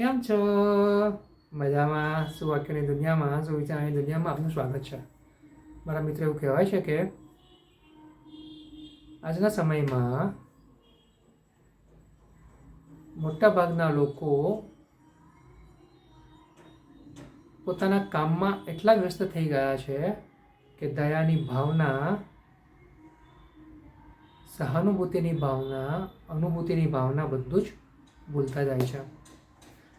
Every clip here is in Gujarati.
કેમ છો? મજામાં? સુવાક્યની દુનિયામાં? સુવિચારની દુનિયામાં? આપનું સ્વાગત છે. મારા મિત્ર એવું કહેવાય છે કે આજના સમયમાં મોટાભાગના લોકો પોતાના કામમાં એટલા વ્યસ્ત થઈ ગયા છે કે દયાની ભાવના, સહાનુભૂતિની ભાવના, અનુભૂતિની ભાવના બધું જ ભૂલતા જાય છે.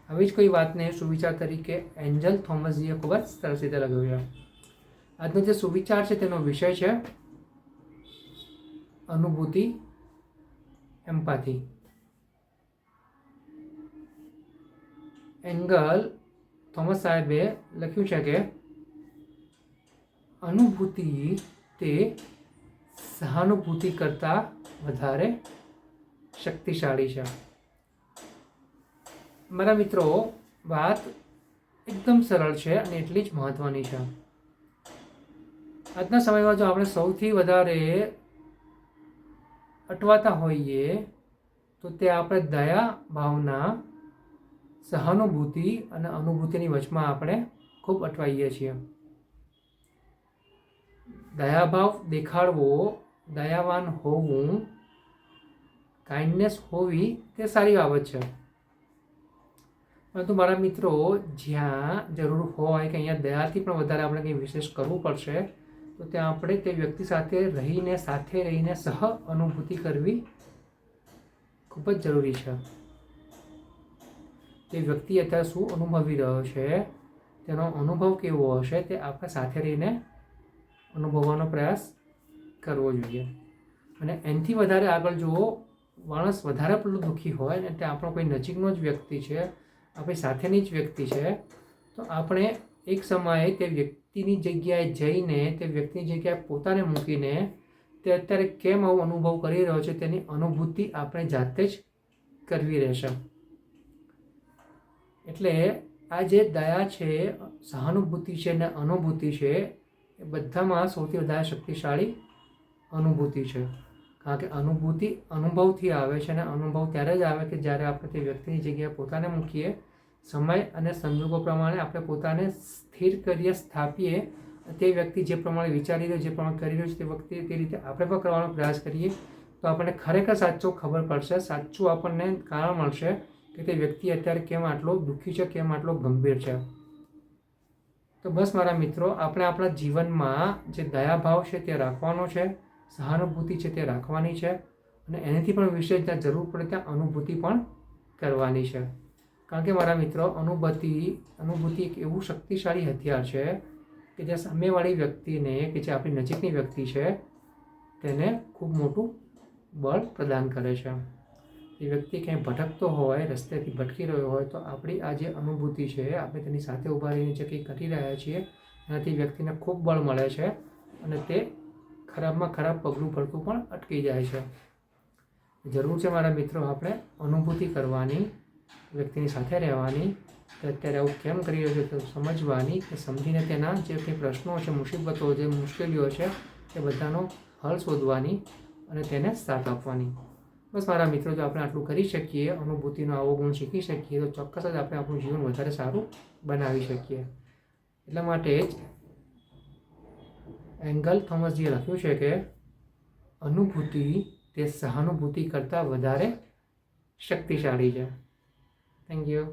આવી જ કોઈ વાતને સુવિચાર તરીકે એન્જલ થોમસજીએ ખૂબ જ સરસ રીતે લગાવ્યો આજનો જે સુવિચાર છે તેનો વિષય છે અનુભૂતિ, એમ્પાથી. એંગલ થોમસ સાહેબે લખ્યું છે કે અનુભૂતિ તે સહાનુભૂતિ કરતાં વધારે શક્તિશાળી છે. મારા મિત્રો, વાત એકદમ સરળ છે અને એટલી જ મહત્ત્વની છે. આજના સમયમાં જો આપણે સૌથી વધારે અટવાતા હોઈએ, તો તે આપણે દયા, ભાવના, સહાનુભૂતિ અને અનુભૂતિની વચમાં આપણે ખૂબ અટવાઈએ છીએ. દયાભાવ દેખાડવો, દયાવાન હોવું કાઇન્ડનેસ હોવી, તે સારી બાબત છે. પરંતુ મારા મિત્રો, જ્યાં જરૂર હોય કે અહીંયા દયાથી પણ વધારે આપણે કંઈ વિશેષ કરવું પડશે, તો ત્યાં આપણે તે વ્યક્તિ સાથે રહીને સાથે રહીને સહ અનુભૂતિ કરવી ખૂબ જ જરૂરી છે. તે વ્યક્તિ અત્યારે શું અનુભવી રહ્યો છે, તેનો અનુભવ કેવો હશે, તે આપણે સાથે રહીને અનુભવવાનો પ્રયાસ કરવો જોઈએ. અને એનાથી વધારે આગળ જુઓ, માણસ વધારે પેલું દુઃખી હોય ને તે આપણો કોઈ નજીકનો જ વ્યક્તિ છે આપણી સાથેની જ વ્યક્તિ છે, તો આપણે એક સમયે તે વ્યક્તિની જગ્યાએ જઈને, તે વ્યક્તિની જગ્યાએ પોતાને મૂકીને તે અત્યારે કેમ આવો અનુભવ કરી રહ્યો છે તેની અનુભૂતિ આપણે જાતે જ કરવી રહેશે. એટલે આ જે દયા છે, સહાનુભૂતિ છે ને અનુભૂતિ છે, એ બધામાં સૌથી વધારે શક્તિશાળી અનુભૂતિ છે. કારણ કે અનુભૂતિ અનુભવથી આવે છે અને અનુભવ ત્યારે જ આવે કે જ્યારે આપણે તે વ્યક્તિની જગ્યાએ પોતાને મૂકીએ, સમય અને સંજોગો પ્રમાણે આપણે પોતાને સ્થિર કરીએ, સ્થાપીએ, તે વ્યક્તિ જે પ્રમાણે વિચારી રહ્યો, જે પ્રમાણે કરી રહ્યો છે તે વખતે તે રીતે આપણે પણ કરવાનો પ્રયાસ કરીએ, તો આપણને ખરેખર સાચો ખબર પડશે, સાચું આપણને કારણ મળશે કે તે વ્યક્તિ અત્યારે કેમ આટલો દુઃખી છે, કેમ આટલો ગંભીર છે. તો બસ મારા મિત્રો, આપણે આપણા જીવનમાં જે દયાભાવ છે તે રાખવાનો છે. સહાનુભૂતિ છે તે રાખવાની છે અને એનાથી પણ વિશેષ જ્યાં જરૂર પડે ત્યાં અનુભૂતિ પણ કરવાની છે. કારણ કે મારા મિત્રો, અનુભૂતિ અનુભૂતિ એક એવું શક્તિશાળી હથિયાર છે કે જે સામેવાળી વ્યક્તિને કે જે આપણી નજીકની વ્યક્તિ છે, તેને ખૂબ મોટું બળ પ્રદાન કરે છે. એ વ્યક્તિ ક્યાંય ભટકતો હોય, રસ્તેથી ભટકી રહ્યો હોય, તો આપણી આ જે અનુભૂતિ છે, આપણે તેની સાથે ઊભા રહીને જે કંઈ કરી રહ્યા છીએ, એનાથી વ્યક્તિને ખૂબ બળ મળે છે અને તે ખરાબમાં ખરાબ પગલું ભડકું પણ અટકી જાય છે. જરૂર છે મારા મિત્રો, આપણે અનુભૂતિ કરવાની, વ્યક્તિની સાથે રહેવાની, કે અત્યારે આવું કેમ કરી રહ્યો છે સમજવાની, કે સમજીને તેના જે કંઈ પ્રશ્નો છે, મુસીબતો જે મુશ્કેલીઓ છે તે બધાનો હલ શોધવાની અને તેને સાથ આપવાની. બસ મારા મિત્રો, જો આપણે આટલું કરી શકીએ, અનુભૂતિનો આવો ગુણ શીખી શકીએ, તો ચોક્કસ જ આપણે આપણું જીવન વધારે સારું બનાવી શકીએ. એટલા માટે જ એંગલ થોમસજીએ લખ્યું છે કે અનુભૂતિ તે સહાનુભૂતિ કરતાં વધારે શક્તિશાળી છે. Thank you